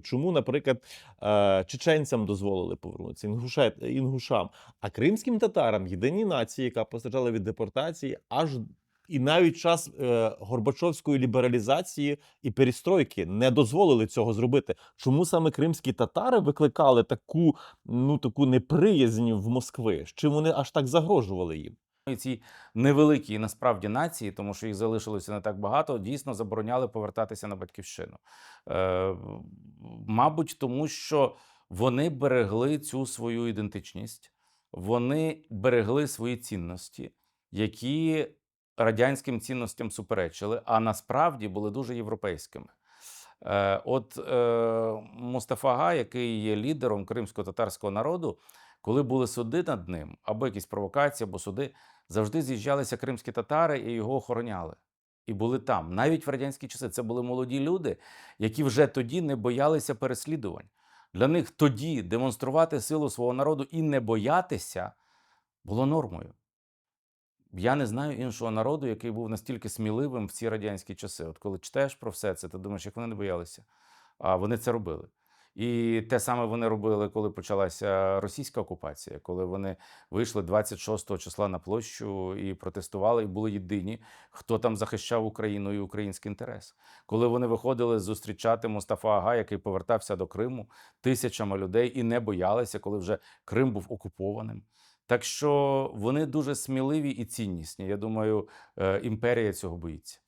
Чому, наприклад, е, чеченцям дозволили повернутися, інгушам, а кримським татарам єдиній нації, яка постраждала від депортації, аж і навіть час е, Горбачовської лібералізації і перестройки не дозволили цього зробити. Чому саме кримські татари викликали таку, ну таку неприязнь в Москви? Чим вони аж так загрожували їм? І ці невеликі насправді нації, тому що їх залишилося не так багато, дійсно забороняли повертатися на батьківщину. Е, мабуть, тому що вони берегли цю свою ідентичність, вони берегли свої цінності, які радянським цінностям суперечили, а насправді були дуже європейськими. Е, от е, Мустафа Ага, який є лідером кримсько-татарського народу, коли були суди над ним, або якісь провокації, або суди, завжди з'їжджалися кримські татари і його охороняли. І були там. Навіть в радянські часи це були молоді люди, які вже тоді не боялися переслідувань. Для них тоді демонструвати силу свого народу і не боятися було нормою. Я не знаю іншого народу, який був настільки сміливим в ці радянські часи. От коли читаєш про все це, ти думаєш, як вони не боялися. А вони це робили. І те саме вони робили, коли почалася російська окупація, коли вони вийшли 26 числа на площу і протестували, і були єдині, хто там захищав Україну і український інтерес. Коли вони виходили зустрічати Мустафа Ага, який повертався до Криму тисячами людей і не боялися, коли вже Крим був окупованим. Так що вони дуже сміливі і ціннісні. Я думаю, е, імперія цього боїться.